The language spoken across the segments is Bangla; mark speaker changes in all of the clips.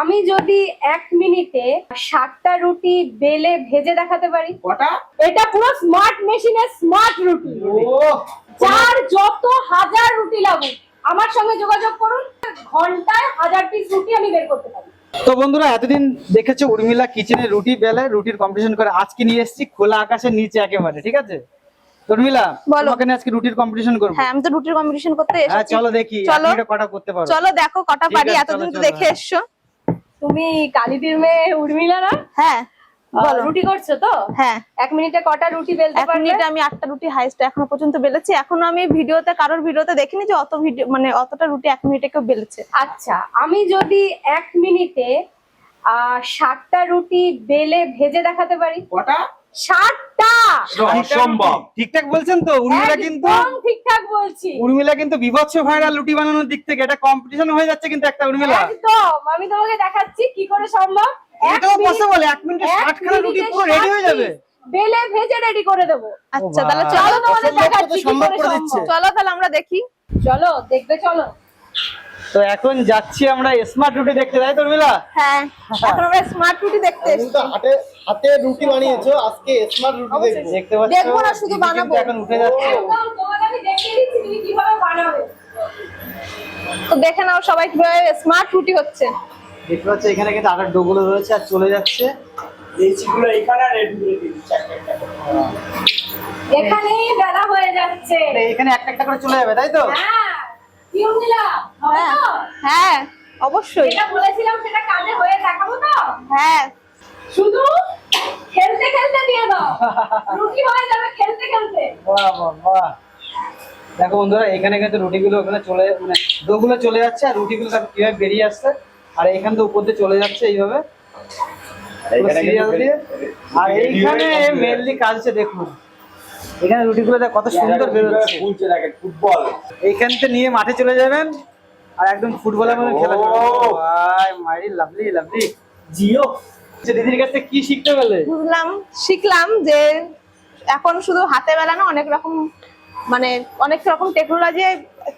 Speaker 1: আমি যদি এক মিনিটে সাতটা রুটি বেলে ভেজে দেখাতে পারি?
Speaker 2: কটা?
Speaker 1: এটা পুরো স্মার্ট মেশিনের স্মার্ট রুটি।
Speaker 2: ও
Speaker 1: যার যত হাজার রুটি লাগুক আমার সঙ্গে যোগাযোগ করুন ঘন্টায় হাজার পিস রুটি আমি বের করতে পারি।
Speaker 2: তো বন্ধুরা এতদিন দেখেছ উর্মিলা কিচেনে রুটি বেলে রুটির কম্পিটিশন করে আজকে নিয়ে এসেছি খোলা আকাশের নিচে একেবারে ঠিক আছে? উর্মিলা
Speaker 3: বলো।
Speaker 2: তোমাকে আজকে রুটির কম্পিটিশন করব।
Speaker 3: হ্যাঁ আমি তো রুটির কম্পিটিশন করতে
Speaker 2: হ্যাঁ
Speaker 3: এসেছি।
Speaker 2: চলো দেখি
Speaker 3: চলো।
Speaker 2: কটা করতে পারো।
Speaker 3: চলো দেখো কটা পারি এতদিন তো দেখে। এসছো।
Speaker 1: তুমি কালীদির মেয়ে উর্মিলা না?
Speaker 3: হ্যাঁ
Speaker 1: রুটি করছ তো?
Speaker 3: হ্যাঁ।
Speaker 1: এক মিনিটে কটা রুটি বেলতে
Speaker 3: এক
Speaker 1: পারবে?
Speaker 3: মিনিটে আমি আটটা রুটি হাইস্ট এখনও পর্যন্ত বেলেছি। এখনও আমি ভিডিওতে কারোর ভিডিওতে দেখিনি যে অত ভিডিও মানে অতটা রুটি এক মিনিটে কেউ বেলেছে।
Speaker 1: আচ্ছা আমি যদি এক মিনিটে আহ ষাটটা রুটি বেলে ভেজে দেখাতে পারি?
Speaker 2: কটা?
Speaker 1: ষাটটা
Speaker 4: অসম্ভব।
Speaker 2: ঠিকঠাক বলছেন তো উর্মিলা কিন্তু
Speaker 1: ঠিকঠাক বলছি।
Speaker 2: উর্মিলা কিন্তু বিভৎস ভাইরাল রুটি বানানোর দিক থেকে এটা কম্পিটিশন হয়ে যাচ্ছে কিন্তু একটা উর্মিলা।
Speaker 1: একদম আমি তোমাকে দেখাচ্ছি কি করে সম্ভব। এক
Speaker 2: এটাও
Speaker 1: মিনিট-
Speaker 2: পসিবল এক মিনিটে
Speaker 1: এক
Speaker 2: রুটি পুরো রেডি হয়ে যাবে।
Speaker 1: বেলে ভেজে রেডি করে দেবো।
Speaker 3: আচ্ছা তাহলে
Speaker 1: চলো
Speaker 3: চলো
Speaker 1: তোমাদের দেখাচ্ছি কি করে
Speaker 2: করে
Speaker 1: সম্ভব।
Speaker 3: চলো তাহলে আমরা দেখি।
Speaker 1: চলো দেখবে চলো।
Speaker 2: তো এখন যাচ্ছি আমরা স্মার্ট রুটি দেখতে তাই তো উর্মিলা
Speaker 3: হ্যাঁ এখন আমরা স্মার্ট রুটি দেখতে
Speaker 5: তুমি
Speaker 3: এসেছি
Speaker 5: তো হাতে হাতে রুটি বানিয়েছো আজকে স্মার্ট রুটি দেখব।
Speaker 2: দেখতে পাচ্ছ
Speaker 3: দেখব না, শুধু বানাবো।
Speaker 2: এখন উঠে যাচ্ছে।
Speaker 1: একদম তোমাকে আমি দেখিয়ে দিচ্ছি তুমি কীভাবে বানাবে।
Speaker 3: তো দেখে নাও সবাই কীভাবে স্মার্ট রুটি হচ্ছে।
Speaker 2: দেখতে পাচ্ছ এখানে কিন্তু আটার ডোগুলো রয়েছে আর চলে যাচ্ছে।
Speaker 4: লেচিগুলো এখানে আর এগুলো দিচ্ছি একটা একটা
Speaker 1: এখানেই বেলা হয়ে যাচ্ছে।
Speaker 2: মানে এখানে একটা একটা করে চলে যাবে তাই তো?
Speaker 1: হ্যাঁ
Speaker 3: হ্যাঁ হ্যাঁ অবশ্যই।
Speaker 1: যেটা বলেছিলাম সেটা কাজে হয়ে দেখাবো তো?
Speaker 3: হ্যাঁ।
Speaker 1: শুধু খেলতে খেলতে দিয়ে দাও। রুটি হয়ে যাবে খেলতে খেলতে।
Speaker 2: বাহ বাহ বাহ। দেখো বন্ধুরা এখানে কিন্তু রুটিগুলো ওখানে চলে মানে ডোগুলো চলে যাচ্ছে আর রুটিগুলো তারপর কীভাবে বেরিয়ে আসছে আর এখান থেকে উপর দিয়ে চলে যাচ্ছে এইভাবে। আর এইখানে মেনলি কাজছে দেখুন। এখানে রুটিগুলো দেখ কত সুন্দর বেরোচ্ছে।
Speaker 4: ফুলছে দেখেন ফুটবল।
Speaker 2: এইখান থেকে নিয়ে মাঠে চলে যাবেন আর একদম ফুটবলের মতো খেলা। ভাই লাভলি লাভলি। জিও দিদির কাছ কি শিখতে পেলে?
Speaker 3: বুঝলাম শিখলাম যে এখন শুধু হাতে বেলা না অনেক রকম মানে অনেক রকম টেকনোলজি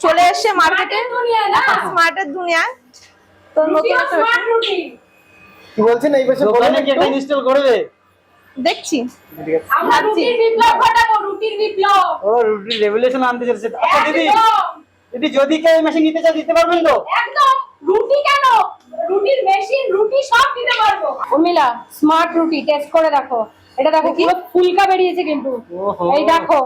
Speaker 3: চলে এসছে মার্কেটে স্মার্টের দুনিয়ায় তো নতুন
Speaker 5: কি বলছেন এই পাশে বলুন
Speaker 2: দোকানে কি। ইনস্টল করবে?
Speaker 3: দেখছি।
Speaker 1: আমরা রুটির বিপ্লব ঘটাবো রুটির বিপ্লব।
Speaker 2: ও রুটি রেভুলেশন আনতে চলেছে। আচ্ছা দিদি দিদি যদি কেউ মেশিন নিতে চায় দিতে পারবেন তো?
Speaker 1: একদম। রুটি কেন? রুটির মেশিন রুটি সব দিতে পারব। উর্মিলা স্মার্ট রুটি টেস্ট করে দেখো। এটা দেখো পুরো ফুলকা বেরিয়েছে কিন্তু। এই দেখো।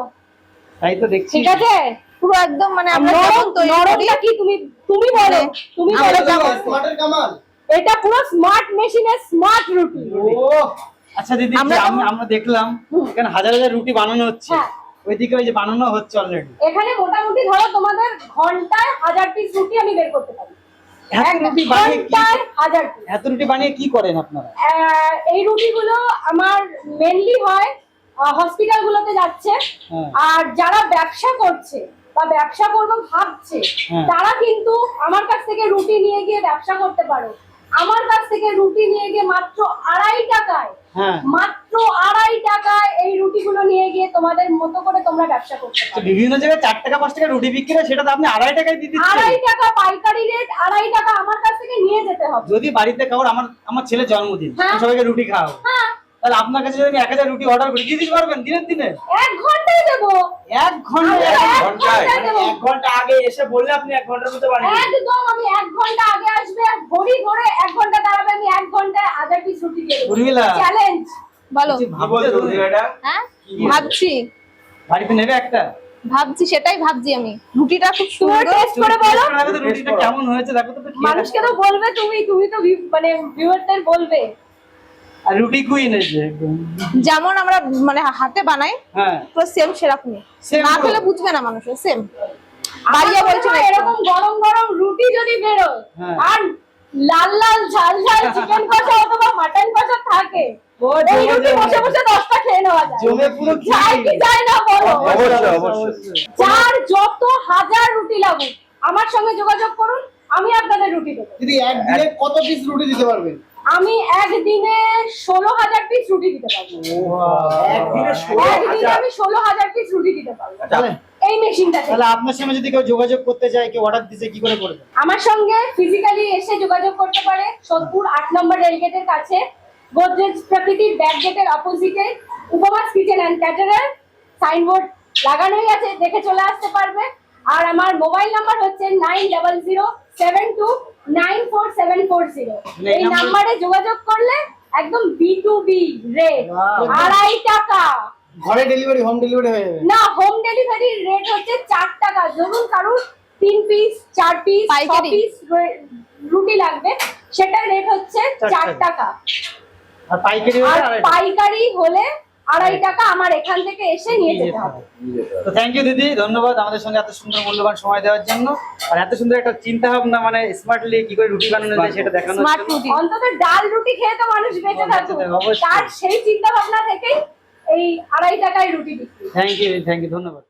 Speaker 2: তাই তো দেখছি।
Speaker 1: ঠিক আছে?
Speaker 3: পুরো একদম মানে আমরা
Speaker 1: নরম
Speaker 3: করি
Speaker 1: নরমটা কি তুমি তুমি বলো তুমি বলো।
Speaker 5: স্মার্টের কামাল।
Speaker 1: এটা পুরো স্মার্ট মেশিনের স্মার্ট রুটি।
Speaker 5: ও
Speaker 2: আচ্ছা দিদি
Speaker 3: আমরা
Speaker 2: দেখলাম এখানে হাজার হাজার রুটি বানানো হচ্ছে।
Speaker 1: হ্যাঁ।
Speaker 2: ওইদিকে ওই যে বানানো হচ্ছে অলরেডি
Speaker 1: এখানে মোটামুটি ধরো তোমাদের ঘন্টায় হাজার পিস রুটি আমি বের করতে পারি।
Speaker 2: এত রুটি বানিয়ে কি করেন আপনারা?
Speaker 1: এই রুটিগুলো আমার মেনলি হয় যাচ্ছে।
Speaker 2: হ্যাঁ।
Speaker 1: আর যারা ব্যবসা করছে বা ব্যবসা করব ভাবছে
Speaker 2: হ্যাঁ।
Speaker 1: তারা কিন্তু আমার কাছ থেকে রুটি নিয়ে গিয়ে ব্যবসা করতে পারো। আমার কাছ থেকে রুটি নিয়ে গিয়ে মাত্র আড়াই টাকায়
Speaker 2: হ্যাঁ।
Speaker 1: মাত্র আড়াই টাকায় এই রুটিগুলো নিয়ে গিয়ে তোমাদের মতো করে তোমরা ব্যবসা করতে পারো।
Speaker 2: বিভিন্ন জায়গায় চার টাকা পাঁচ টাকা রুটি বিক্রি হয় সেটা তো আপনি আড়াই টাকায় দিয়ে দিচ্ছেন।
Speaker 1: আড়াই টাকা পাইকারি রেট আড়াই টাকা আমার কাছ থেকে নিয়ে যেতে হবে।
Speaker 2: যদি বাড়িতে কাউর আমার আমার ছেলে জন্মদিন
Speaker 1: হ্যাঁ।
Speaker 2: সবাইকে রুটি খাওয়াবো।
Speaker 1: হ্যাঁ।
Speaker 2: তাহলে আপনার কাছে যদি আমি এক হাজার রুটি অর্ডার করি দিয়ে দিতে পারবেন দিনের দিনে?
Speaker 1: এক ঘন্টায়
Speaker 2: এক
Speaker 1: ঘণ্টা এক
Speaker 4: ঘন্টায়।
Speaker 1: ঘন্টায়
Speaker 4: এক ঘণ্টা আগে এসে বললে আপনি এক ঘণ্টার মধ্যে বানিয়ে
Speaker 1: একদম আমি এক ঘণ্টা আগে আসবে ঘড়ি ধরে এক ঘণ্টা দাঁড়াবে আমি এক ঘন্টায় হাজার পিস রুটি দিয়ে দেবো। চ্যালেঞ্জ
Speaker 3: বলো।
Speaker 2: কিছু
Speaker 4: কি
Speaker 2: ভাবতে
Speaker 4: বলছো
Speaker 2: হবে।
Speaker 4: তুমি এটা
Speaker 3: হ্যাঁ ভাবছি।
Speaker 2: বাড়িতে নেবে একটা?
Speaker 3: ভাবছি সেটাই ভাবছি আমি। রুটিটা খুব সুন্দর।
Speaker 1: টেস্ট করে বলো।
Speaker 2: রুটিটা কেমন হয়েছে দেখো তো
Speaker 1: মানুষকে তো বলবে তুমি তুমি তো মানে ভিউয়ারদের বলবে।
Speaker 2: আর রুটি কুইন
Speaker 3: যেমন আমরা মানে হাতে বানাই
Speaker 2: হ্যাঁ।
Speaker 3: পুরো সেম সেরকমই। না খেলে বুঝবে না মানুষের সেম
Speaker 1: আমার
Speaker 3: বাড়িয়ে বলছে
Speaker 1: এরকম গরম গরম রুটি যদি বেরোয়
Speaker 2: হ্যাঁ।
Speaker 1: আর লাল লাল ঝাল ঝাল চিকেন কষা অথবা মাটন কষা থাকে এই রুটি বসে বসে দশটা খেয়ে নেওয়া যায়।
Speaker 2: জমে পুরো
Speaker 1: যায় কি যায় না বলো।
Speaker 4: অবশ্যই, অবশ্যই।
Speaker 1: যার যত হাজার রুটি লাগুক আমার সঙ্গে যোগাযোগ করুন আমি আপনাদের রুটি দেবো।
Speaker 5: দিদি একদিনে কত পিস রুটি দিতে পারবেন?
Speaker 1: আমি একদিনে পিস রুটি দিতে পারব।
Speaker 4: একদিনে হাজার।
Speaker 1: আমি ষোলো হাজার পিস রুটি দিতে পারব।
Speaker 4: আচ্ছা,
Speaker 1: এই মেশিনটা
Speaker 2: তাহলে আপনার সঙ্গে যদি কেউ যোগাযোগ করতে চায় কেউ অর্ডার দিতে কি করে করবে?
Speaker 1: আমার সঙ্গে ফিজিক্যালি এসে যোগাযোগ করতে পারে সোদপুর আট নম্বর রেলগেটের কাছে গোদরেজ প্রকৃতির ব্যাক গেটের অপোজিটে Upamas kitchen and caterer signboard লাগানোই আছে দেখে চলে আসতে পারবে। আর আমার মোবাইল নাম্বার হচ্ছে nine double zero seven two nine four seven four zero
Speaker 2: এই নাম্বারে
Speaker 1: যোগাযোগ করলে একদম বি টু বি রেট আড়াই টাকা।
Speaker 5: ঘরে ডেলিভারি হোম ডেলিভারি হয়ে যাবে।
Speaker 1: না হোম ডেলিভারি রেট হচ্ছে 4 টাকা। ধরুন কারুর 3 পিস 4 পিস
Speaker 3: 5
Speaker 1: পিস রুটি লাগবে সেটা রেট হচ্ছে
Speaker 2: চার
Speaker 1: চার
Speaker 2: টাকা।
Speaker 1: টাকা।
Speaker 2: আর পাইকারি হলে আড়াই টাকা।
Speaker 1: পাইকারি হলে আড়াই টাকা আমার এখান থেকে এসে নিয়ে যেতে হবে।
Speaker 2: তো থ্যাংক ইউ দিদি ধন্যবাদ আমাদের সঙ্গে এত সুন্দর মূল্যবান সময় দেওয়ার জন্য। আর এত সুন্দর একটা চিন্তা ভাবনা মানে স্মার্টলি কি করে রুটি বানানো যায় সেটা দেখানোর জন্য।
Speaker 1: অন্তত ডাল রুটি খেয়ে তো মানুষ বেঁচে
Speaker 2: বেঁচে থাকবে,
Speaker 1: তার সেই চিন্তা ভাবনা থেকেই এই আড়াই টাকায় রুটি বিক্রি।
Speaker 2: থ্যাংক ইউ থ্যাংক ইউ ধন্যবাদ।